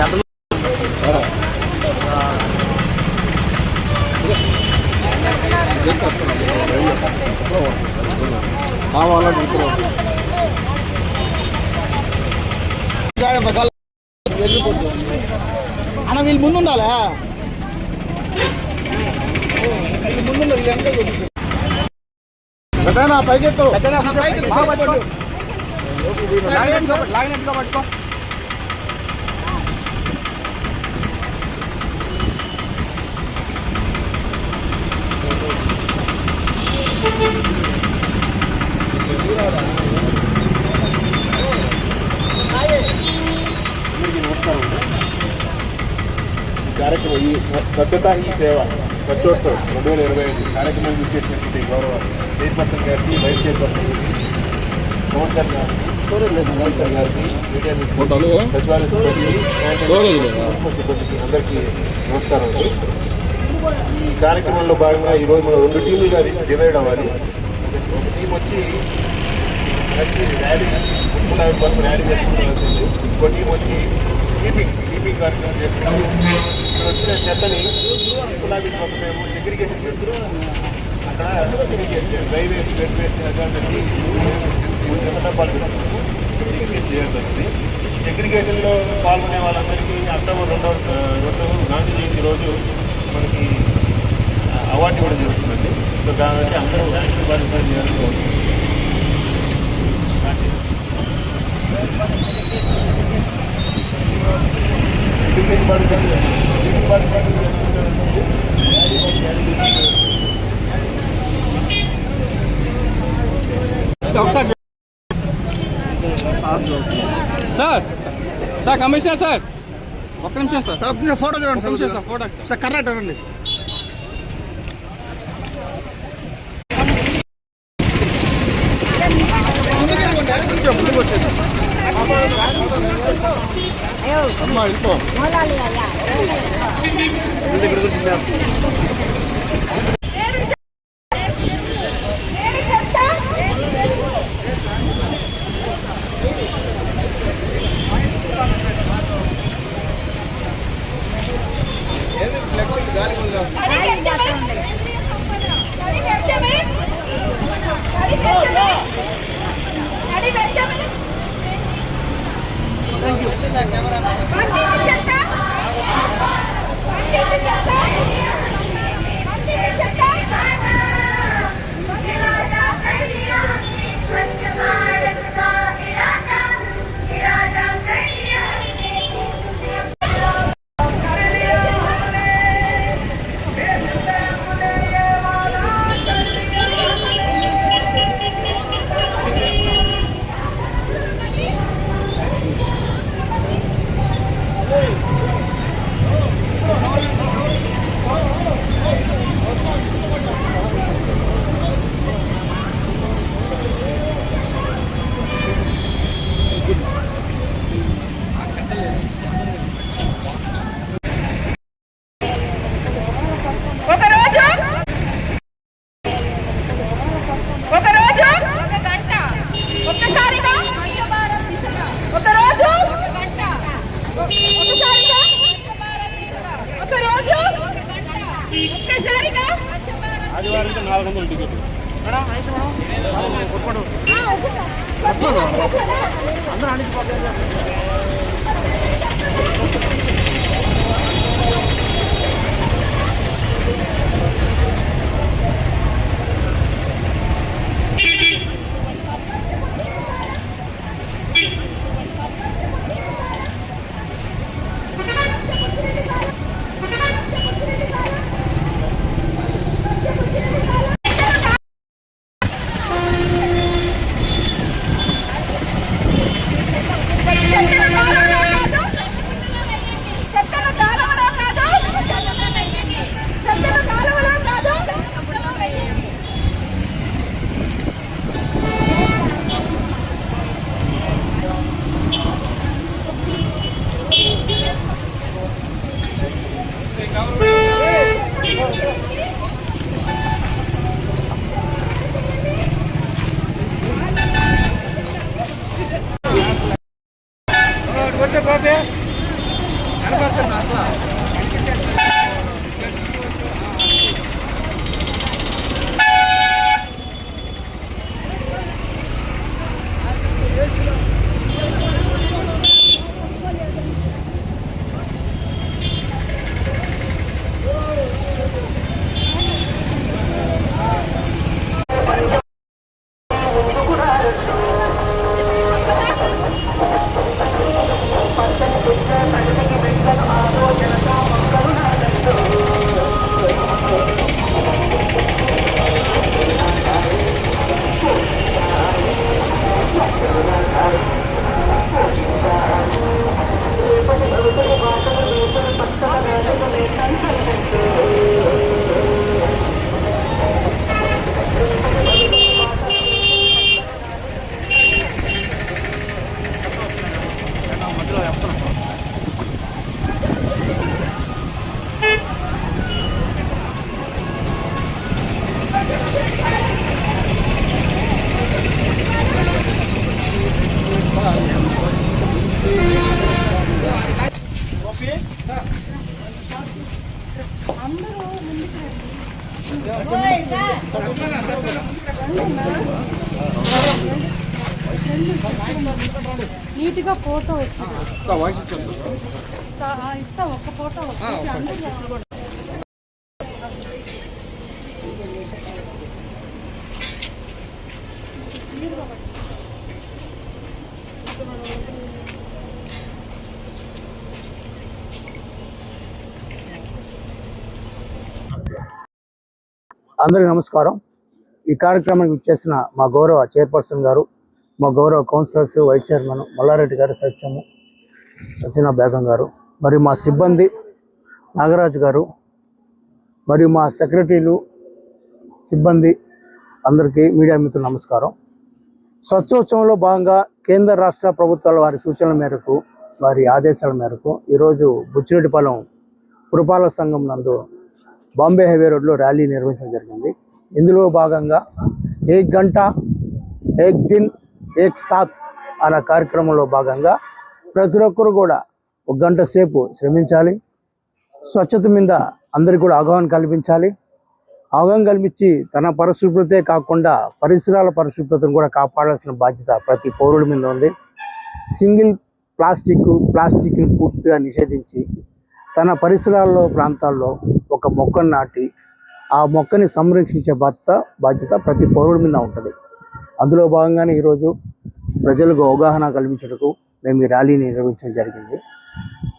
గంటలు కావాలని అన్న వీళ్ళు ముందు ఉండాలా వీళ్ళు ముందు పైకి ఎత్తు. నా పైకి ఎత్తు, సైడ్ పట్టు. లాగినట్టుగా పట్టుకో స్వచ్ఛతా ఈ సేవ స్వచ్ఛోత్సవ్ రెండు వేల ఇరవై ఐదు కార్యక్రమం చేసినటువంటి గౌరవ చైర్పర్సన్ గారికి వైస్ చైర్పర్సన్ గారికి కౌన్సిలర్ గారికి కౌన్సిలర్ గారికి మీడియా సచివాలయ సిబ్బందికి అందరికీ నమస్కారం అండి ఈ కార్యక్రమంలో భాగంగా ఈరోజు మనం రెండు టీములుగా డివైడ్ అవ్వాలి ఒక టీం వచ్చి ర్యాలీ ముప్పై ఆఫీస్ వరకు ర్యాలీ చేసుకుంటుంది ఇంకో టీం వచ్చి కీపింగ్ కీపింగ్ కార్యక్రమం చేస్తున్నాం ఇక్కడ వచ్చిన చెత్తని గులాబీ ఆఫీస్ మేము సెగ్రిగేషన్ పెడుతున్నాం అక్కడ segregation dry waste wet waste అటువంటి మూడు చెత్త డబ్బాలు పెడుతున్నాము సెగ్రిగేట్ చేయడం జరిగింది సెగ్రిగేషన్లో పాల్గొనే వాళ్ళందరికీ అక్టోబర్ రెండవ రెండు గాంధీ జయంతి రోజు మనకి అవార్డు ఇవ్వడం జరుగుతుందండి. సో కాబట్టి అందరూ యాక్టివ్ పార్టిసిపేట్ చేయాలని కోరుతున్నాం ఒకసారి సార్ సార్ కమిషనర్ సార్. ఒక్క నిమిషం సార్. సార్, కొంచెం ఫోటో చూడండి ఒక్క సార్ నిమిషం sir photo sir. Sir Karnataka రండి అమ్మా వెళ్ళిపో. 아, 네, 네, 네. 야 ఆదివారం నాలుగు. వందల టికెట్ అందరూ అణిచిపోతారు ఇస్తా ఒక్క ఫోటో వచ్చింది అందరూ అందరికీ నమస్కారం. ఈ కార్యక్రమానికి ఇచ్చేసిన మా గౌరవ చైర్పర్సన్ గారు మా గౌరవ కౌన్సిలర్స్ వైస్ చైర్మన్ మల్లారెడ్డి గారు సత్యము హసీనా బేగం గారు మరియు మా సిబ్బంది నాగరాజు గారు మరియు మా సెక్రటరీలు సిబ్బంది అందరికీ మీడియా మిత్రులు నమస్కారం. స్వచ్ఛోత్సవంలో భాగంగా కేంద్ర రాష్ట్ర ప్రభుత్వాల వారి సూచనల మేరకు వారి ఆదేశాల మేరకు ఈరోజు బుచ్చిరెడ్డిపాలెం పురపాలక సంఘం నందు బాంబే హైవే రోడ్లో ర్యాలీ నిర్వహించడం జరిగింది. ఇందులో భాగంగా ఏక్ గంట ఏక్ దిన్ ఏక్ సాత్ అనే కార్యక్రమంలో భాగంగా ప్రతి ఒక్కరు కూడా ఒక గంట సేపు శ్రమించాలి. స్వచ్ఛత మీద అందరికీ కూడా అవగాహన కల్పించాలి. అవగాహన కల్పించి తన పరిశుభ్రతే కాకుండా పరిసరాల పరిశుభ్రతను కూడా కాపాడాల్సిన బాధ్యత ప్రతి పౌరుడి మీద ఉంది. సింగిల్ ప్లాస్టిక్ ప్లాస్టిక్ని పూర్తిగా నిషేధించి తన పరిసరాల్లో ప్రాంతాల్లో ఒక మొక్కను నాటి ఆ మొక్కని సంరక్షించే బాధ్యత బాధ్యత ప్రతి పౌరుడి మీద ఉంటుంది. అందులో భాగంగానే ఈరోజు ప్రజలకు అవగాహన కల్పించటకు మేము ఈ ర్యాలీని నిర్వహించడం జరిగింది.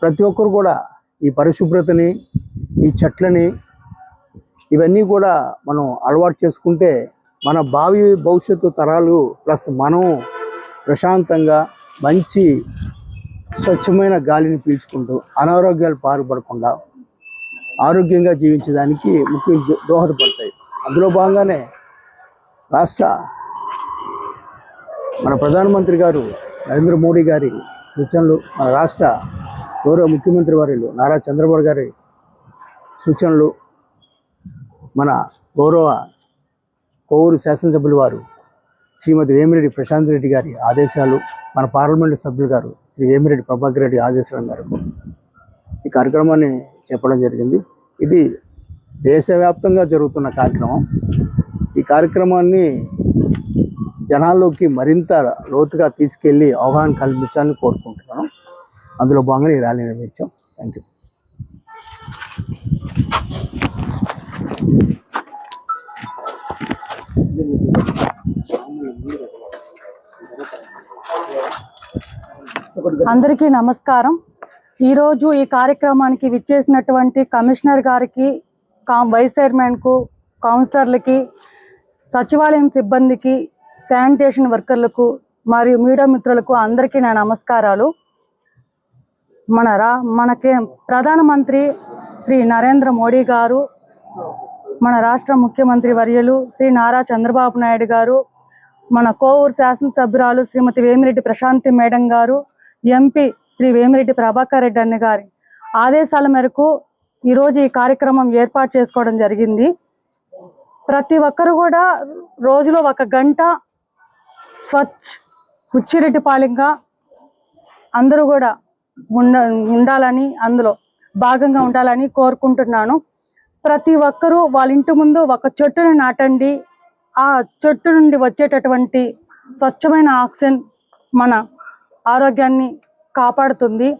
ప్రతి ఒక్కరు కూడా ఈ పరిశుభ్రతని ఈ చెట్లని ఇవన్నీ కూడా మనం అలవాటు చేసుకుంటే మన భావి భవిష్యత్తు తరాలు ప్లస్ మనం ప్రశాంతంగా మంచి స్వచ్ఛమైన గాలిని పీల్చుకుంటూ అనారోగ్యాలు పారుపడకుండా ఆరోగ్యంగా జీవించడానికి ముఖ్య దోహదపడతాయి. అందులో భాగంగానే రాష్ట్ర మన ప్రధానమంత్రి గారు నరేంద్ర మోడీ గారి సూచనలు మన రాష్ట్ర గౌరవ ముఖ్యమంత్రి వారిలు నారా చంద్రబాబు గారి సూచనలు మన గౌరవ కోవూరు శాసనసభ్యులు వారు శ్రీమతి వేమిరెడ్డి ప్రశాంత్ రెడ్డి గారి ఆదేశాలు మన పార్లమెంటు సభ్యులు గారు శ్రీ వేమిరెడ్డి ప్రభాకర్ రెడ్డి ఆదేశాల మేరకు ఈ కార్యక్రమాన్ని చెప్పడం జరిగింది. ఇది దేశవ్యాప్తంగా జరుగుతున్న కార్యక్రమం. ఈ కార్యక్రమాన్ని జనాల్లోకి మరింత లోతుగా తీసుకెళ్ళి అవగాహన కల్పించాలని కోరుకుంటున్నాను. అందులో భాగంగా ఈ ర్యాలీ నిర్వహించాం. థ్యాంక్ యూ అందరికీ నమస్కారం. ఈరోజు ఈ కార్యక్రమానికి విచ్చేసినటువంటి కమిషనర్ గారికి కా వైస్ చైర్మన్కు కౌన్సిలర్లకి సచివాలయం సిబ్బందికి శానిటేషన్ వర్కర్లకు మరియు మీడియా మిత్రులకు అందరికీ నా నమస్కారాలు. మన రా మనకి ప్రధానమంత్రి శ్రీ నరేంద్ర మోడీ గారు మన రాష్ట్ర ముఖ్యమంత్రి వర్యులు శ్రీ నారా చంద్రబాబు నాయుడు గారు మన కోవూరు శాసనసభ్యురాలు శ్రీమతి వేమిరెడ్డి ప్రశాంతి మేడం గారు ఎంపీ శ్రీ వేమిరెడ్డి ప్రభాకర్ రెడ్డి అన్న గారి ఆదేశాల మేరకు ఈరోజు ఈ కార్యక్రమం ఏర్పాటు చేసుకోవడం జరిగింది. ప్రతి ఒక్కరు కూడా రోజులో ఒక గంట స్వచ్ఛ ఉచ్చిరెడ్డిపాలెంగా అందరూ కూడా ఉండ ఉండాలని అందులో భాగంగా ఉండాలని కోరుకుంటున్నాను. ప్రతి ఒక్కరూ వాళ్ళ ఇంటి ముందు ఒక చెట్టును నాటండి. ఆ చెట్టు నుండి వచ్చేటటువంటి స్వచ్ఛమైన ఆక్సిజన్ మన ఆరోగ్యాన్ని కాపాడుతుంది.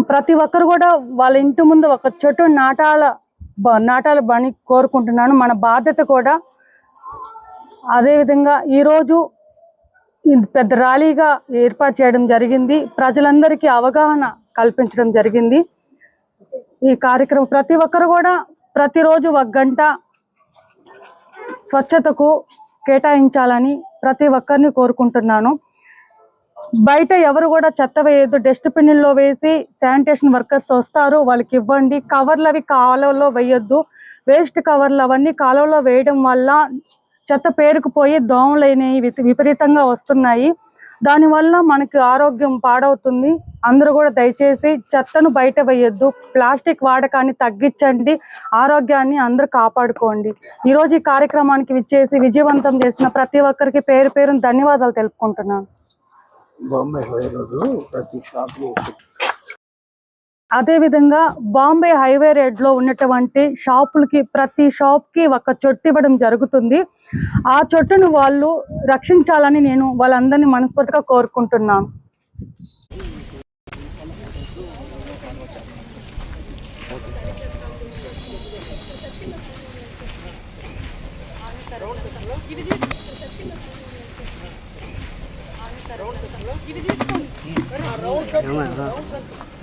ప్రతి ఒక్కరు కూడా వాళ్ళ ఇంటి ముందు ఒక చెట్టు నాటాల బ- నాటాలని కోరుకుంటున్నాను. మన బాధ్యత కూడా అదేవిధంగా ఈరోజు పెద్ద ర్యాలీగా ఏర్పాటు చేయడం జరిగింది. ప్రజలందరికీ అవగాహన కల్పించడం జరిగింది. ఈ కార్యక్రమం ప్రతి ఒక్కరు కూడా ప్రతిరోజు ఒక గంట స్వచ్ఛతకు కేటాయించాలని ప్రతి ఒక్కరిని కోరుకుంటున్నాను. బయట ఎవరు కూడా చెత్త వేయద్దు. డస్ట్బిన్లో వేసి శానిటేషన్ వర్కర్స్ వస్తారు. వాళ్ళకి ఇవ్వండి. కవర్లు అవి కాలువలో వేయొద్దు. వేస్ట్ కవర్లు అవన్నీ కాలువలో వేయడం వల్ల చెత్త పేరుకుపోయి దోమలు అనేవి విపరీతంగా వస్తున్నాయి. దానివల్ల మనకి ఆరోగ్యం పాడవుతుంది. అందరూ కూడా దయచేసి చెత్తను బయట వేయొద్దు. ప్లాస్టిక్ వాడకాన్ని తగ్గించండి. ఆరోగ్యాన్ని అందరూ కాపాడుకోండి. ఈరోజు ఈ కార్యక్రమానికి విచ్చేసి విజయవంతం చేసిన ప్రతి ఒక్కరికి పేరు పేరును ధన్యవాదాలు తెలుపుకుంటున్నాను బాంబే హైవే రోజు ప్రతి షాప్ అదేవిధంగా బాంబే హైవే రోడ్లో ఉన్నటువంటి షాపులకి ప్రతి షాప్కి ఒక చెట్టు ఇవ్వడం జరుగుతుంది. ఆ చెట్టును వాళ్ళు రక్షించాలని నేను వాళ్ళందరినీ మనస్ఫూర్తిగా కోరుకుంటున్నాను.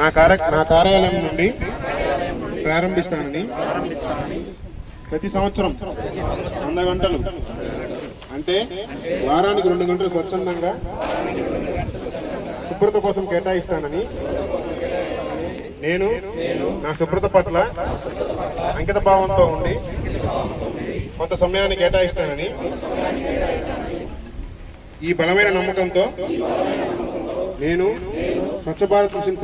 నా కార్య నా కార్యాలయం నుండి ప్రారంభిస్తానని ప్రతి సంవత్సరం వంద గంటలు. అంటే వారానికి రెండు గంటలు స్వచ్ఛందంగా శుభ్రత కోసం కేటాయిస్తానని నేను నా శుభ్రత పట్ల అంకిత భావంతో ఉండి కొంత సమయాన్ని కేటాయిస్తానని ఈ బలమైన నమ్మకంతో నేను స్వచ్ఛ భారత్ మిషన్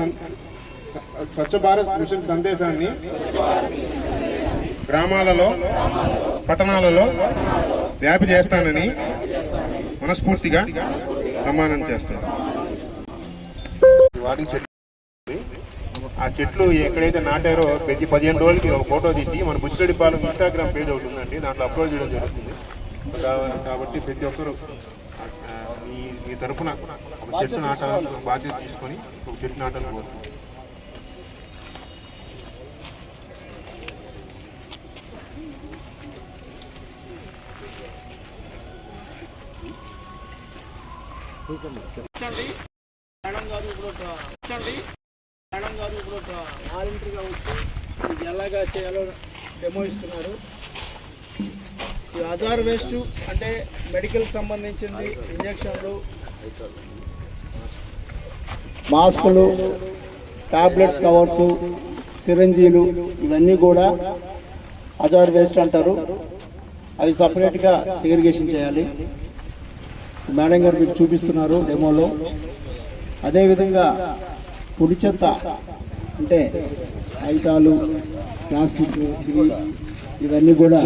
స్వచ్ఛ భారత్ మిషన్ సందేశాన్ని గ్రామాలలో పట్టణాలలో వ్యాపి చేస్తానని మనస్ఫూర్తిగా ప్రమాణం చేస్తాను ఆ చెట్లు ఎక్కడైతే నాటారో ప్రతి పదిహేను రోజులకి ఒక ఫోటో తీసి మన బుచ్చిరెడ్డిపాలెం ఇన్స్టాగ్రామ్ పేజ్ ఒకటి ఉందండి దాంట్లో అప్లోడ్ చేయడం జరుగుతుంది. కాబట్టి ప్రతి ఒక్కరు ఈ మీ తరఫున ఒక చెట్టు నాటాలని బాధ్యత తీసుకొని ఒక చెట్టు నాటాలని కోరుతున్నాను మేడం గారు ఇప్పుడు ఒక మేడం గారు ఇప్పుడు ఒక వాలంటరీగా వచ్చి ఇది ఎలాగా చేయాలో డెమో ఇస్తున్నారు ఈ ఆధార్ వేస్ట్ అంటే మెడికల్ సంబంధించింది ఇంజక్షన్లు మాస్కులు టాబ్లెట్స్ కవర్స్ సిరంజీలు ఇవన్నీ కూడా హజార్ వేస్ట్ అంటారు. అవి సపరేట్గా సెగ్రిగేషన్ చేయాలి. మేడం గారు మీకు చూపిస్తున్నారు డెమోలో అదేవిధంగా పొడి చెత్త అంటే ఐటాలు ప్లాస్టిక్ ఇవన్నీ కూడా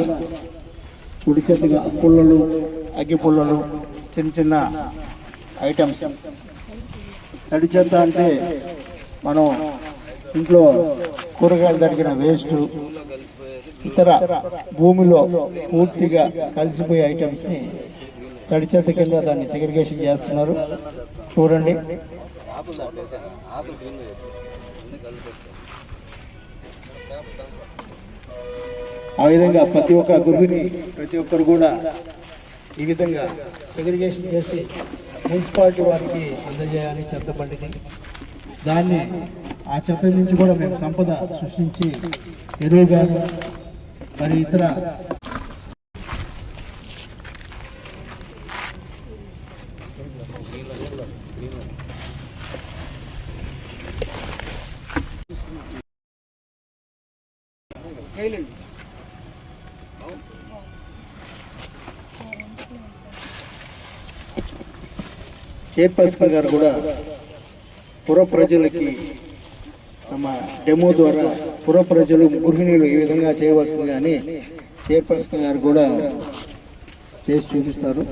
పొడి చెత్తగా పుల్లలు అగ్గి పుల్లలు చిన్న చిన్న ఐటమ్స్ తడి చెత్త అంటే మనం ఇంట్లో కూరగాయలు తరిగిన వేస్ట్ ఇతర భూమిలో పూర్తిగా కలిసిపోయే ఐటమ్స్ని తడి చెత్త కింద దాన్ని సెగ్రిగేషన్ చేస్తున్నారు. చూడండి. ఆ విధంగా ప్రతి ఒక్క గురువుని ప్రతి ఒక్కరు కూడా ఈ విధంగా సెగ్రిగేషన్ చేసి మున్సిపాలిటీ వారికి అందజేయాలి చెత్త బండిని దాన్ని ఆ చెత్త నుంచి కూడా మేము సంపద సృష్టించి ఎరువుగాను మరి ఇతర చైర్పర్సన్ గారు కూడా పుర ప్రజలకి తమ డెమో ద్వారా పుర ప్రజలు గృహిణులు ఈ విధంగా చేయవలసింది కానీ చైర్పర్సన్ గారు కూడా చేసి చూపిస్తారు.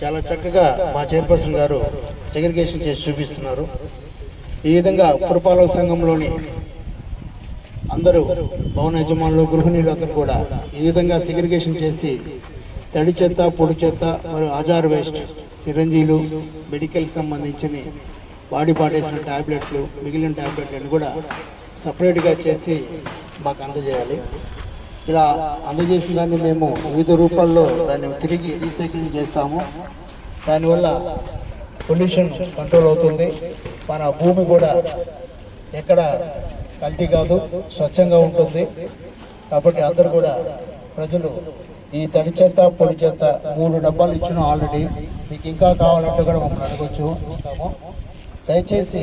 చాలా చక్కగా మా చైర్పర్సన్ గారు సెగ్రిగేషన్ చేసి చూపిస్తున్నారు. ఈ విధంగా పురపాలక సంఘంలోని అందరూ భవన యజమానులు గృహిణీలు అందరూ కూడా ఈ విధంగా సెగ్రిగేషన్ చేసి తడి చెత్త పొడి చెత్త మరియు ఆజార్ వేస్ట్ సిరంజీలు మెడికల్కి సంబంధించిన బాడీ పాటేసిన ట్యాబ్లెట్లు మిగిలిన ట్యాబ్లెట్లను కూడా సపరేట్గా చేసి మాకు అందజేయాలి. ఇలా అందజేసిన దాన్ని మేము వివిధ రూపాల్లో దాన్ని తిరిగి రీసైక్లింగ్ చేస్తాము. దానివల్ల పొల్యూషన్ కంట్రోల్ అవుతుంది. మన భూమి కూడా ఎక్కడ కల్తీ కాదు స్వచ్ఛంగా ఉంటుంది. కాబట్టి అందరూ కూడా ప్రజలు ఈ తడి చెత్త పొడి చెత్త మూడు డబ్బాలు ఇచ్చిన ఆల్రెడీ. మీకు ఇంకా కావాలంటే కూడా మమ్మల్ని అడగొచ్చు. ఇస్తాము. దయచేసి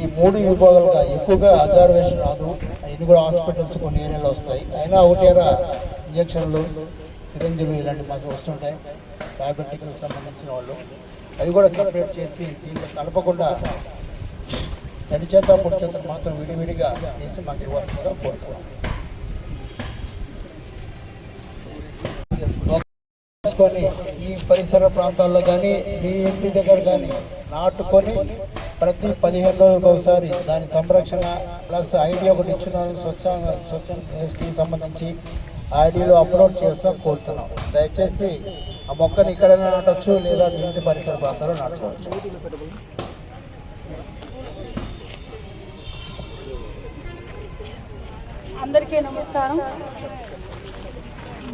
ఈ మూడు విభాగాలుగా ఎక్కువగా అజార్వేషన్ రాదు. ఇవి కూడా హాస్పిటల్స్ కొన్ని ఏరియాలో వస్తాయి. అయినా ఒకటేరా ఇంజక్షన్లు సిరంజులు ఇలాంటి మాకు వస్తుంటాయి. డయాబెటిక్ సంబంధించిన వాళ్ళు. అవి కూడా సపరేట్ చేసి దీంట్లో కలపకుండా తడి చేత పొడి చేత మాత్రం విడివిడిగా వేసి మాకు ఇవ్వాల్సిందిగా కోరుతున్నాం. తీసుకొని ఈ పరిసర ప్రాంతాల్లో కానీ మీ ఇంటి దగ్గర కానీ నాటుకొని ప్రతి పదిహేను రోజులకు ఒకసారి దాని సంరక్షణ ప్లస్ ఐడి ఒకటి ఇచ్చిన స్వచ్ఛ స్వచ్ఛ కి సంబంధించి ఐడిలో అప్లోడ్ చేస్తాం కోరుతున్నాం. దయచేసి ఆ మొక్కని ఇక్కడైనా నాటొచ్చు లేదా మీ ఇంటి పరిసర ప్రాంతాల్లో నాటుకోవచ్చు. అందరికీ నమస్కారం.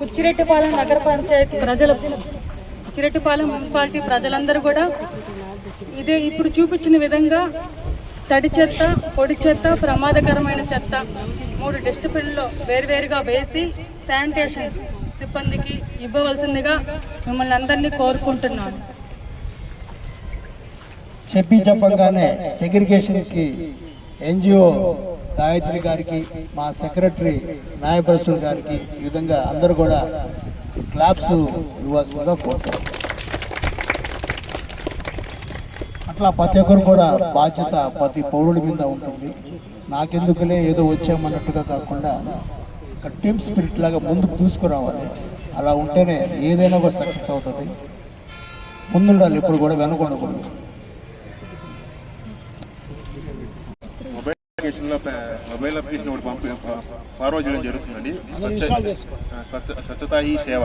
బుచ్చిరెడ్డిపాలెం నగర పంచాయతీ ప్రజల బుచ్చిరెడ్డిపాలెం మున్సిపాలిటీ ప్రజలందరూ కూడా ఇదే ఇప్పుడు చూపించిన విధంగా తడి చెత్త పొడి చెత్త ప్రమాదకరమైన చెత్త మూడు డస్ట్బిన్లో వేరువేరుగా వేసి శానిటేషన్ సిబ్బందికి ఇవ్వవలసిందిగా మిమ్మల్ని అందరినీ కోరుకుంటున్నాను. చెప్పి చెప్పగానే సెగ్రిగేషన్కి ఎన్జిఓ గాయత్రి గారికి మా సెక్రటరీ నాయపరసులు గారికి ఈ విధంగా అందరూ కూడా క్లాప్స్ ఇవ్వాల్సిందిగా కోరుతారు అట్లా ప్రతి ఒక్కరు కూడా బాధ్యత ప్రతి పౌరుడి మీద ఉంటుంది. నాకెందుకులే ఏదో వచ్చామన్నట్టుగా కాకుండా ఒక టీమ్ స్పిరిట్ లాగా ముందుకు తీసుకురావాలి అలా ఉంటేనే ఏదైనా కూడా సక్సెస్ అవుతుంది. ముందుండాలి ఇప్పుడు కూడా వెనకొండకూడదు అప్లికేషన్లో మొబైల్ అప్లికేషన్ ఒకటి పంపి ఫార్వర్డ్ చేయడం జరుగుతుందండి. స్వచ్ఛ స్వచ్ఛతా ఈ సేవ.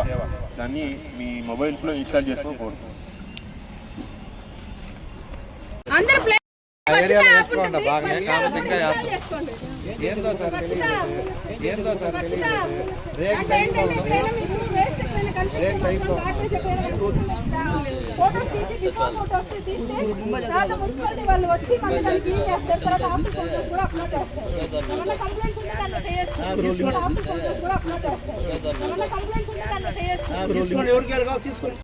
దాన్ని మీ మొబైల్స్లో ఇన్స్టాల్ చేసుకొని కోరుతున్నాం అందరూ ప్లే స్వచ్ఛత యాప్ ఫోటోస్ తీసి బిఫోర్ ఫోటోస్ తీస్తే తర్వాత మున్సిపాలిటీ వాళ్ళు వచ్చి క్లీన్ చేస్తారు తర్వాత ఫోటోస్ కూడా అప్లోడ్ చేస్తారు ఏమన్నా కంప్లైంట్స్ ఉంటే చేయొచ్చు ఫోటోస్ కూడా అప్లోడ్ చేస్తారు ఏమన్నా కంప్లైంట్స్ ఉంటే చేయొచ్చు